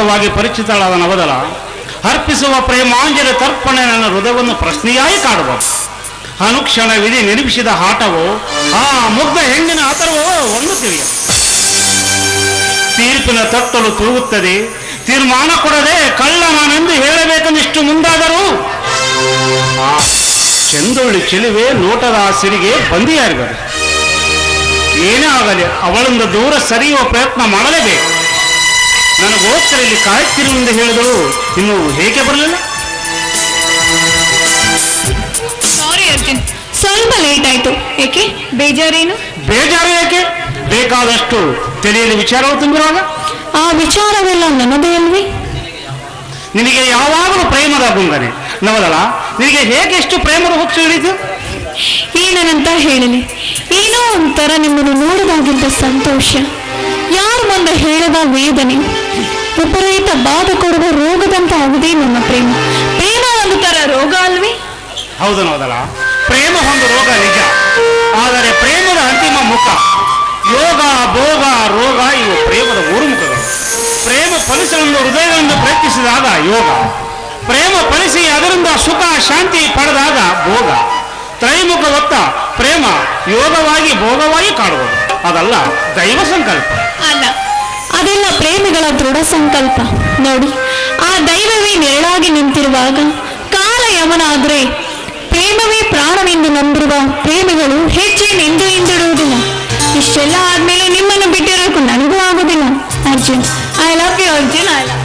ವಾಗಿ ಪರಿಚಿತಳಾದ ನವದಲ ಅರ್ಪಿಸುವ ಪ್ರೇಮಾಂಜಲಿ ತರ್ಪಣೆ ನನ್ನ ಹೃದಯವನ್ನು ಪ್ರಶ್ನೆಯಾಗಿ ಕಾಡಬಹುದು ಅನುಕ್ಷಣ ವಿಧಿ ನಿರೂಪಿಸಿದ ಆಟವು ಆ ಮುಗ್ಧ ಹೆಣ್ಣಿನ ಆತರವೋ ತಿಳಿಯ ತೀರ್ಪಿನ ತಟ್ಟಲು ತೂಗುತ್ತದೆ. ತೀರ್ಮಾನ ಕೊಡದೆ ಕಳ್ಳ ನಾನೆಂದು ಹೇಳಬೇಕೆಂದಿಷ್ಟು ಮುಂದಾದರೂ ಆ ಚಂದೊಳ್ಳಿ ಚೆಲುವೆ ನೋಟದ ಆ ಸಿರಿಗೆ ಬಂದಿಯಾರಿದರು ಏನೇ ಆಗಲಿ ಅವಳಿಂದ ದೂರ ಸರಿಯುವ ಪ್ರಯತ್ನ ಮಾಡಲೇಬೇಕು. ನನಗೋಸ್ಕರ ಇಲ್ಲಿ ಕಾಯುತ್ತಿರುವೆಂದು ಹೇಳಿದಳು. ಇನ್ನು ಹೇಗೆ ಬರಲಿಲ್ಲ? ಸಾರಿ ಅರ್ಜುನ್. ಸ್ವಲ್ಪ ಲೇಟ್ ಆಯ್ತು. ಏಕೆ? ಬೇಜಾರೇನು? ಬೇಜಾರು ಯಾಕೆ? ಬೇಕಾದಷ್ಟು ತಲೆಯಲ್ಲಿ ವಿಚಾರಗಳು ತುಂಬಿರುವಾಗ ಆ ವಿಚಾರವೆಲ್ಲ ನನ್ನದೇ ಅಲ್ವಿ? ನಿನಗೆ ಯಾವಾಗಲೂ ಪ್ರೇಮದ ಗುಂಗನೆ. ನವದಲ್ಲ ನಿನಗೆ ಹೇಗೆ ಎಷ್ಟು ಪ್ರೇಮದ ಹುಚ್ಚು ಹಿಡಿತು ಏನಂತ ಹೇಳಲಿ. ಏನೋ ಒಂಥರ ನಿಮ್ಮನ್ನು ನೋಡಿದಾಗಿದ್ದ ಸಂತೋಷ. ಯಾರು ಮುಂದೆ ಹೇಳದ ವೇದನೆ? ವಿಪರೀತ ಬಾಧೆ ಕೊಡುವ ರೋಗದಂತ ಆಗಿದೆ ನನ್ನ ಪ್ರೇಮ. ಪ್ರೇಮ ಒಂದು ತರ ರೋಗ ಅಲ್ವೇ? ಹೌದು ಪ್ರೇಮ ಒಂದು ರೋಗ ನಿಜ. ಆದರೆ ಪ್ರೇಮದ ಅಂತಿಮ ಮುಖ ಯೋಗ ಭೋಗ ರೋಗ ಇವು ಪ್ರೇಮದ ಮೂರು ಮುಖಗಳು. ಪ್ರೇಮ ಫಲಿಸಲೆಂದು ಹೃದಯದಿಂದ ಪ್ರಯತ್ನಿಸಿದಾಗ ಯೋಗ. ಪ್ರೇಮ ಫಲಿಸಿ ಅದರಿಂದ ಸುಖ ಶಾಂತಿ ಪಡೆದಾಗ ಭೋಗ. ತ್ರೈಮುಖ ಒತ್ತ ಪ್ರೇಮ ಯೋಗವಾಗಿ ಭೋಗವಾಗಿ ಕಾಡುವುದು. ಅದಲ್ಲ ದೈವ ಸಂಕಲ್ಪ. ಅಲ್ಲ ಅದೆಲ್ಲ ಪ್ರೇಮಿಗಳ ದೃಢ ಸಂಕಲ್ಪ. ನೋಡಿ, ಆ ದೈವವೇ ನೆರಳಾಗಿ ನಿಂತಿರುವಾಗ ಕಾಲ ಯಮನಾದ್ರೆ ಪ್ರೇಮವೇ ಪ್ರಾಣವೆಂದು ನಂಬಿರುವ ಪ್ರೇಮಿಗಳು ಹೆಜ್ಜೆ ನೆಂದು ಹಿಂದಿಡುವುದಿಲ್ಲ ಇಷ್ಟೆಲ್ಲ ಆದ್ಮೇಲೆ ನಿಮ್ಮನ್ನು ಬಿಟ್ಟಿರೋಕು ನನಗೂ ಆಗುದಿಲ್ಲ. Arjun I love you Arjun I love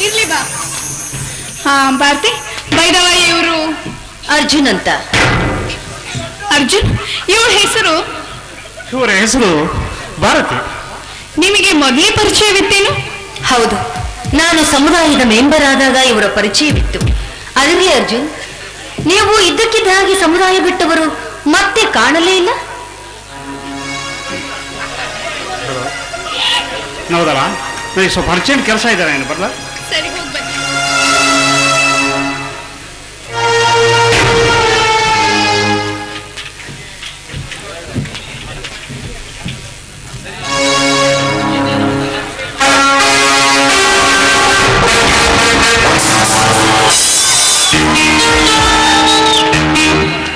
ಇರ್ಲಿ ಬಾ ಹಾ ಭಾರತಿ ಬೈದವ ಇವರು? ಅರ್ಜುನ್ ಅಂತ. ಅರ್ಜುನ್? ಇವ್ರ ಹೆಸರು? ಇವರ ಹೆಸರು ಭಾರತಿ. ನಿಮಗೆ ಮೊದಲೇ ಪರಿಚಯವಿತ್ತೇನು? ಹೌದು. ನಾನು ಸಮುದಾಯದ ಮೆಂಬರ್ ಆದಾಗ ಇವರ ಪರಿಚಯವಿತ್ತು. ಅದಿರಲಿ ಅರ್ಜುನ್ ನೀವು ಇದ್ದಕ್ಕಿದ್ದಾಗಿ ಸಮುದಾಯ ಬಿಟ್ಟವರು ಮತ್ತೆ ಕಾಣಲೇ ಇಲ್ಲ? ಹೌದಲ್ಲ ನನಗೆ ಸ್ವಲ್ಪ ಅರ್ಜೆಂಟ್ ಕೆಲಸ ಇದ್ದಾರೆ ಏನು ಬರಲ್ಲ ಸರಿ ಹೋಗಿ ಬನ್ನಿ.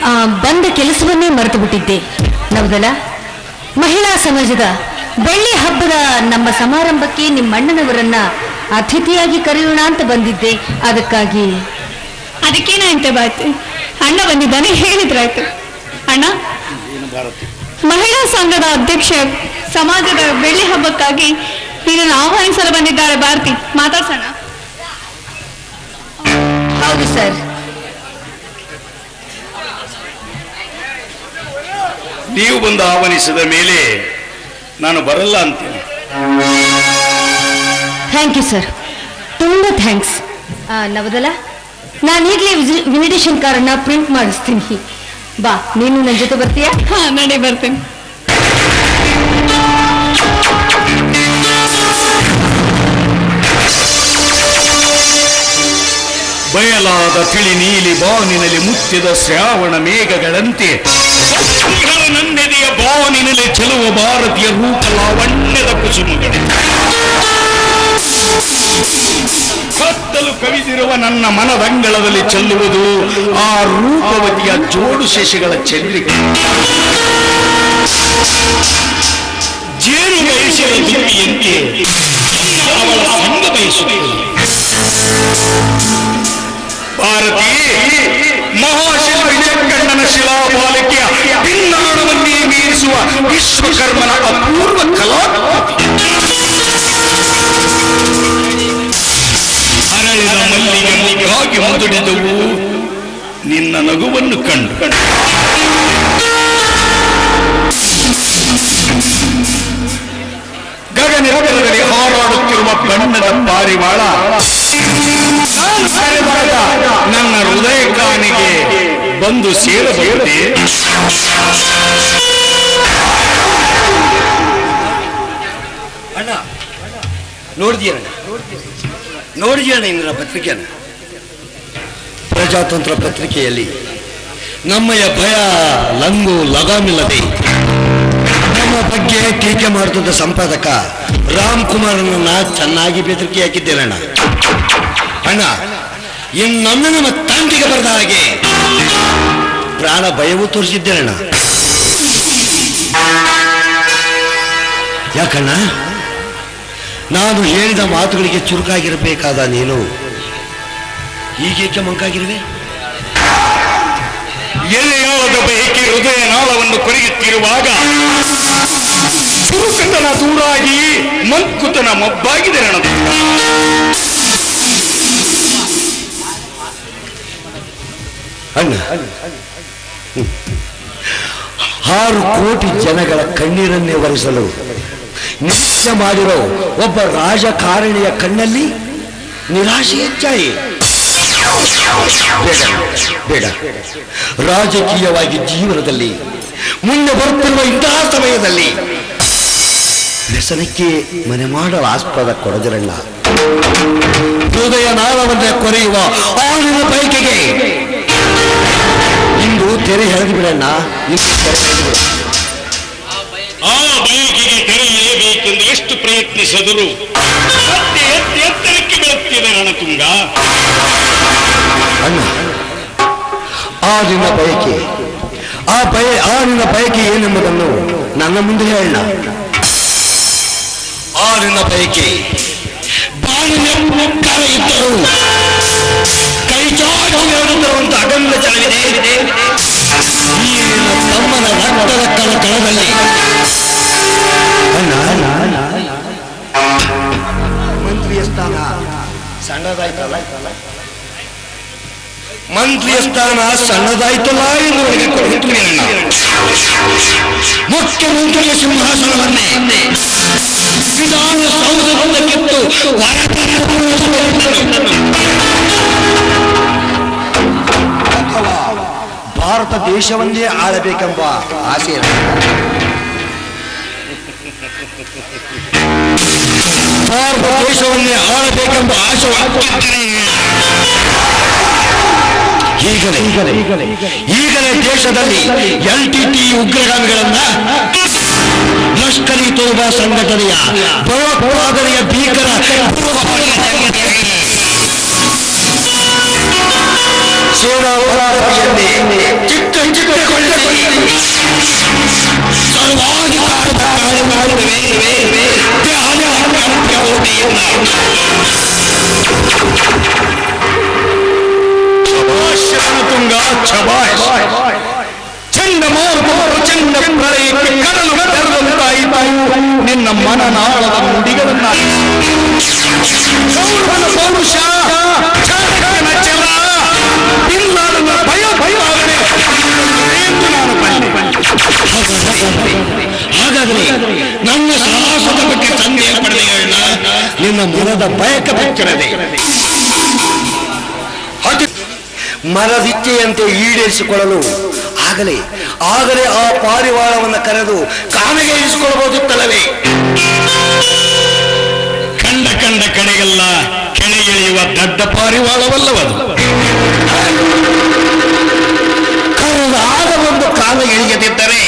ಆ, ಬಂದ ಕೆಲಸವನ್ನೇ ಮರೆತು ಬಿಟ್ಟಿದ್ದೆ ನೌದಲ ಮಹಿಳಾ ಸಮಾಜದ ಬೆಳ್ಳಿ ಹಬ್ಬದ ನಮ್ಮ ಸಮಾರಂಭಕ್ಕೆ ನಿಮ್ಮಣ್ಣನವರನ್ನ ಅತಿಥಿಯಾಗಿ ಕರೆಯೋಣ ಅಂತ ಬಂದಿದ್ದೆ. ಅದಕ್ಕಾಗಿ ಅದಕ್ಕೇನಾಯ್ತು ಬಾಯ್ತು. ಅಣ್ಣ ಬಂದಿದ್ದಾನೆ ಹೇಳಿದ್ರಾಯ್ತು. ಅಣ್ಣ ಮಹಿಳಾ ಸಂಘದ ಅಧ್ಯಕ್ಷ ಸಮಾಜದ ಬೆಳ್ಳಿ ಹಬ್ಬಕ್ಕಾಗಿ ನೀನನ್ನು ಆಹ್ವಾನಿಸಲು ಬಂದಿದ್ದಾರೆ ಭಾರತಿ. ಮಾತಾಡ್ಸೋಣ. ಹೌದು ಸರ್. ನೀವು ಬಂದು ಆಹ್ವಾನಿಸಿದ ಮೇಲೆ ನಾನು ಬರಲ್ಲ ಅಂತೇಳಿ. ಥ್ಯಾಂಕ್ ಯು ಸರ್ ತುಂಬ ಥ್ಯಾಂಕ್ಸ್ ನವದಲ? ನಾನು ಈಗಲೇ ಇನ್ವಿಟೇಷನ್ ಕಾರ್ಡನ್ನ ಪ್ರಿಂಟ್ ಮಾಡಿಸ್ತೀನಿ. ಬಾ ನೀನು ನನ್ನ ಜೊತೆ ಬರ್ತೀಯಾ? ಹಾ ನಾನೇ ಬರ್ತೇನೆ. ಬಯಲಾದ ತಿಳಿ ನೀಲಿ ಬಾನಿನಲ್ಲಿ ಮುತ್ತಿದ ಶ್ರಾವಣ ಮೇಘಗಳಂತೆ ಅಶ್ರುಗಳ ನನ್ನೆದೆಯ ಬಾನಿನಲ್ಲಿ ಚೆಲುವ ಭಾರತೀಯ ರೂಪ ಲಾವಣ್ಯದ ಕುಸುಮಗಳೇ. ಕತ್ತಲು ಕವಿದಿರುವ ನನ್ನ ಮನದಂಗಳದಲ್ಲಿ ಚೆಲ್ಲುವುದು ಆ ರೂಪವತಿಯ ಜೋಡು ಶೇಷಗಳ ಚಂದ್ರಿಕೆ. ಜೇನು ಬಯಸಿದ ದುರ್ಗಿಯಂತೆ ಅವಳ ಸಂಗ ಬಯಸುತ್ತದೆ ಭಾರತಿ ಮಹಾಶಿಲ್ಪಿ ಕಣ್ಣನ ಶಿಲಾಬಾಲಿಕೆಯ ಭಿನ್ನಾಣವನ್ನೇ ಮೀರಿಸುವ ವಿಶ್ವಕರ್ಮನ ಅಪೂರ್ವ ಕಲಾಕೃತಿ. ಅರಳಿದ ಮಲ್ಲಿಗೆ ಮುಗ್ಗಾಗಿ ಮುದುಡಿದವು ನಿನ್ನ ನಗುವನ್ನು ಕಂಡು. ಗಗನದಲ್ಲಿ ಹಾರಾಡುತ್ತಿರುವ ಬಣ್ಣದ ಪಾರಿವಾಳ. ಬಂದು ಸೇರಬಹುದೇ. ಅಣ್ಣ, ನೋಡಿದೀಯಣ್ಣ? ನೋಡಿದೀಯಣ್ಣ ಇಂದಿನ ಅಣ್ಣ ಪ್ರಜಾತಂತ್ರ ಪತ್ರಿಕೆಯಲ್ಲಿ ನಮ್ಮಯ ಭಯ ಲಂಗು ಲಗಾಮಿಲ್ಲದೆ. ನಮ್ಮ ಬಗ್ಗೆ ಟೀಕೆ ಮಾಡುತ್ತಿದ್ದ ಸಂಪಾದಕ ರಾಮ್ ಕುಮಾರನನ್ನ ಚೆನ್ನಾಗಿ ಬೆದರಿಕೆ ಹಾಕಿದ್ದೇನಣ್ಣ. ಅಣ್ಣ ಇನ್ನೊಮ್ಮೆ ನಮ್ಮ ತಂಟಿಗೆ ಬರದ ಹಾಗೆ ಪ್ರಾಣ ಭಯವೂ ತೋರಿಸಿದ್ದೇನಣ್ಣ ಯಾಕಣ್ಣ? ನಾನು ಹೇಳಿದ ಮಾತುಗಳಿಗೆ ಚುರುಕಾಗಿರಬೇಕಾದ ನೀನು ಈಗೇಕೆ ಮಂಕಾಗಿರುವೆ? ಎಲೆಯಾದ ಬಯಕೆ ಹೃದಯ ನಾಳವನ್ನು ಕೊರೆಯುತ್ತಿರುವಾಗ ಚುರುಕತನ ದೂರಾಗಿ ಮಂಕುತನ ಮಬ್ಬಾಗಿದೆ ನನಗೆ ಅಣ್ಣ ಹ್ಮ್. ಆರು ಕೋಟಿ ಜನಗಳ ಕಣ್ಣೀರನ್ನೇ ಒರೆಸಲು ನಿಶ್ಚಯ ಮಾಡಿರೋ ಒಬ್ಬ ರಾಜಕಾರಣಿಯ ಕಣ್ಣಲ್ಲಿ ನಿರಾಶೆ ಹೆಚ್ಚಾಯಿ ಬೇಡ ಬೇಡ. ರಾಜಕೀಯವಾಗಿ ಜೀವನದಲ್ಲಿ ಮುಂದೆ ಬರುತ್ತಿರುವ ಇಂತಹ ಸಮಯದಲ್ಲಿ ವ್ಯಸನಕ್ಕೆ ಮನೆ ಮಾಡಲು ಆಸ್ಪದ ಕೊಡದಿರಲ್ಲ. ಹೃದಯ ನಾಳವನ್ನೇ ಕೊರೆಯುವ ಆಳಿನ ಬಯಕೆಗೆ ಇಂದು ತೆರೆ ಎಳೆದು ಬಿಡಣ್ಣ. ಇಂದು ತೆರೆ ಎಳೆದು ಬಿಡು. ಆ ಬಯಕೆಗೆ ತೆರೆ ಎಳೆಯಬೇಕೆಂದು ಎಷ್ಟು ಪ್ರಯತ್ನಿಸಿದರು ಮತ್ತೆ ಎತ್ತ- ಎತ್ತರಕ್ಕೆ ಬೀಳುತ್ತಿದೆ ರಣತುಂಗ ಅಣ್ಣ ಆ ನಿನ್ನ ಬಯಕೆ ಆ ಬಯ ಆ ನಿನ್ನ ಬಯಕೆ ಏನೆಂಬುದನ್ನು ನನ್ನ ಮುಂದೆ ಹೇಳಣ್ಣ. ಆ ನಿನ್ನ ಬಯಕೆ ಬಾಳಿನ ಕರೆಯಿದ್ದರು ಕೈ ಚಾಚಿ ಹೇಳುತ್ತಿರುವಂತ ಅಗಮ್ಯ ಚಲವಿದೆ ಈ ನಿನ್ನ ತಮ್ಮನ ರಕ್ತದ ಕಣ ಕಣದಲ್ಲಿ ಅಣ್ಣ ಸಣ್ಣದಾಯ್ತಲ್ಲ ಮಂತ್ರಿಯ ಸ್ಥಾನ ಸಣ್ಣದಾಯ್ತಲ್ಲ ಎನ್ನುವರಿಗೆ ಕೊಡುತ್ತೇನೆ ಮುಖ್ಯಮಂತ್ರಿಯ ಸಿಂಹಾಸನವನ್ನೇ ವಿಧಾನಸೌಧವನ್ನು ಕಿತ್ತು ಅಥವಾ ದೇಶವನ್ನೇ ಆಳಬೇಕೆಂಬ ಆಸೆ. ಭಾರತ ದೇಶವನ್ನೇ ಆಳಬೇಕೆಂಬ ಆಸೆ ಈಗಲೇ ಈಗಲೇ ದೇಶದಲ್ಲಿ ಎಲ್ ಟಿ ಟಿ ಉಗ್ರಗಾಮಿಗಳನ್ನ ಲಷ್ಕರಿ ತೋಬಾ ಸಂಘಟನೆಯ ಭಯೋತ್ಪಾದನೆಯ ಭೀಕರ ಸೇನಾ ಹೋರಾಟದಲ್ಲಿ ಚಿತ್ತ ಚಿತ್ತಗೊಳ್ಳಿ ಸರ್ವಾಧಿಕಾರದ ಕಾರ್ಯ ಮಾಡುತ್ತವೆ ಶರಣತುಂಗ ಛಬಾಷ್ ಚಂಡಮಾರುತ ಪ್ರಚಂಡ ಪ್ರಳಯಕ್ಕೆ ಕಡಲು ತೆರೆದಂತಾಯಿತು ನಿನ್ನ ಮನನಾಳದ ನುಡಿಗಳನ್ನ ಸೌರಭನ ಪೌರುಷ ಚಾಣಕ್ಯನ ಛಲ, ಬಿಲ್ಲಾಳನ ಭಯ ಭಯವಾಗದೆ ಎಂದು ನಾನು ಬಲ್ಲೆ ಹಾಗಾದ್ರೆ ನನ್ನ ಸಾಹಸದ ಬಗ್ಗೆ ಸಂದೇಹ ಪಡೆದ ನಿನ್ನ ಮನದ ಬಯಕ ಬಿಟ್ಟಿರದೆ ಅದು ಮರದಿಚ್ಚೆಯಂತೆ ಈಡೇರಿಸಿಕೊಳ್ಳಲು ಆಗಲೇ. ಆಗಲೇ ಆ ಪಾರಿವಾಳವನ್ನು ಕರೆದು ತಾನೇ ಇರಿಸಿಕೊಳ್ಳಬಹುದಿತ್ತಲ್ಲವೇ ಕಂಡ ಕಂಡ ಕಡೆಗೆಲ್ಲ ಕೆಳಗಿಳಿಯುವ ದೊಡ್ಡ ಪಾರಿವಾಳವಲ್ಲವದು. ಕಾಲ ಎಳಿಯದಿದ್ದರೆ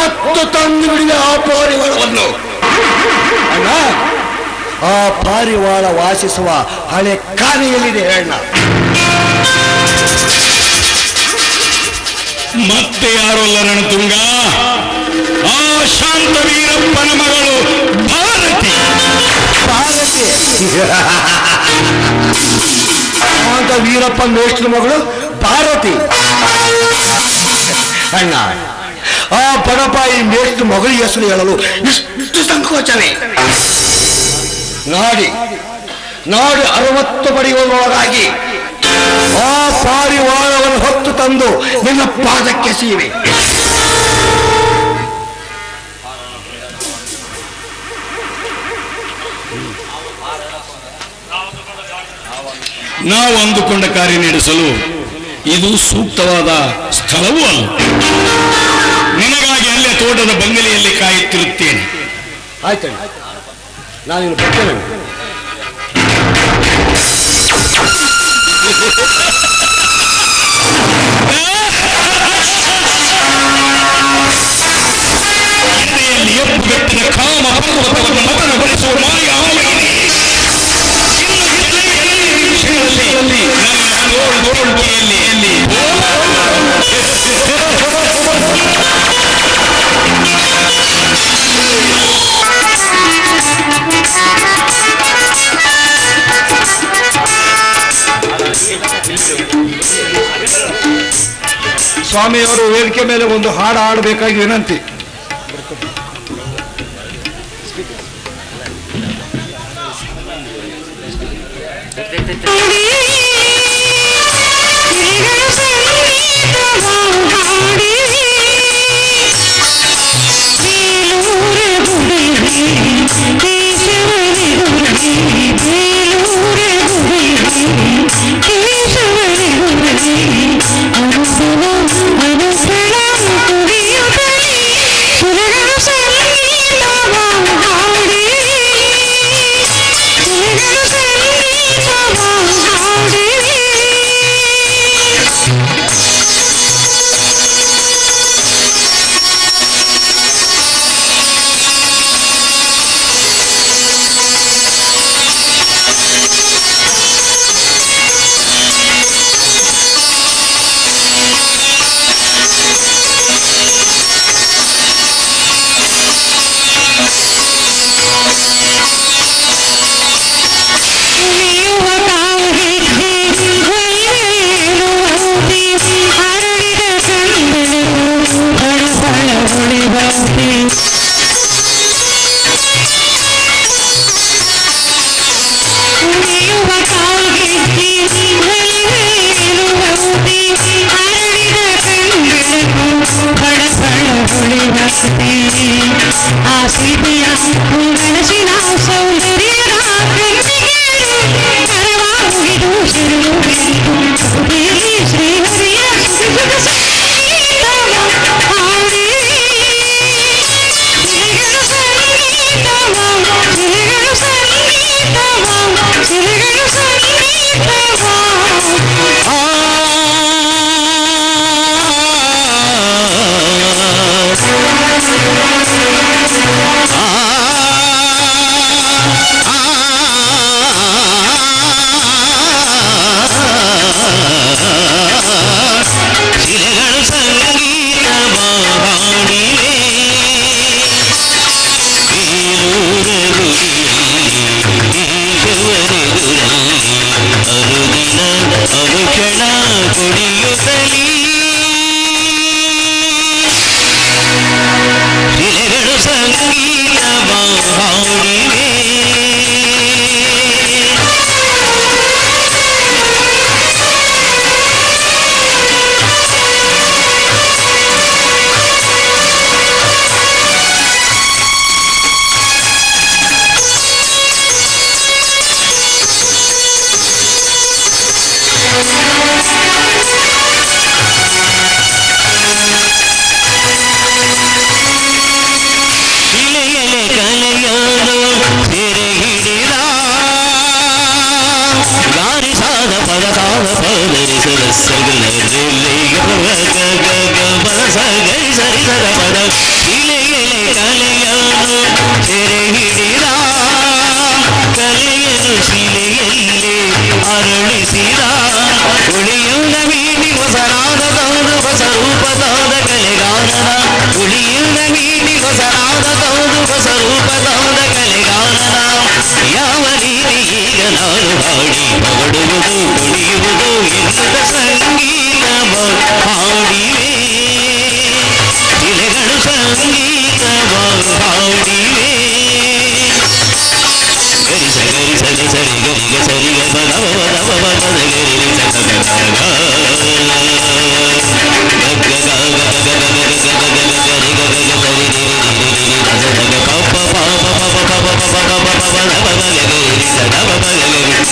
ಒತ್ತು ತಂದು ಬಿಡಿದ ಆ ಪಾರಿವಾಳವನ್ನು ಅಣ್ಣ ಆ ಪಾರಿವಾಳ ವಾಸಿಸುವ ಹಳೆ ಕಾನೆಯಲ್ಲಿದೆ ಹೇಳಣ್ಣ? ಮತ್ತೆ ಯಾರಲ್ಲ ರಣತುಂಗ ಆ ಶಾಂತ ವೀರಪ್ಪನ ಮಗಳು ಭಾರತಿ. ಶಾಂತ ವೀರಪ್ಪನ ಮೇಷ್ಟ್ರ ಮಗಳು ಆ ಬಡಪಾಯಿ ಮೇಷ್ಟ್ರ ಮಗಳ ಹೆಸರು ಹೇಳಲು ಇಷ್ಟು ಸಂಕೋಚನೆ. ನಾಡಿ ನಾಡಿ ಅರವತ್ತು ಪಡೆಯುವುದರೊಳಗಾಗಿ ಆ ಪಾರಿವಾಳವನ್ನು ಹೊತ್ತು ತಂದು ನಿನ್ನ ಪಾದಕ್ಕೆ ಸೀವೆ. ನಾವು ಅಂದುಕೊಂಡ ಕಾರ್ಯ ನಡೆಸಲು ಇದು ಸೂಕ್ತವಾದ ಸ್ಥಳವೂ ಅಲ್ಲ. ನಿನಗಾಗಿ ಅಲ್ಲೇ ತೋಟದ ಬಂಗಲೆಯಲ್ಲಿ ಕಾಯುತ್ತಿರುತ್ತೇನೆ. ಆಯ್ತು ನಾನು ಬರ್ತೇನೆ. ಕಾಮ ಪರ್ವತವನ್ನು ಮತನಗೊಳಿಸುವ. ಎಲ್ಲಿ ಸ್ವಾಮಿಯವರು ವೇದಿಕೆ ಮೇಲೆ ಒಂದು ಹಾಡು ಹಾಡಬೇಕಾಗಿ ವಿನಂತಿ. She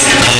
సదా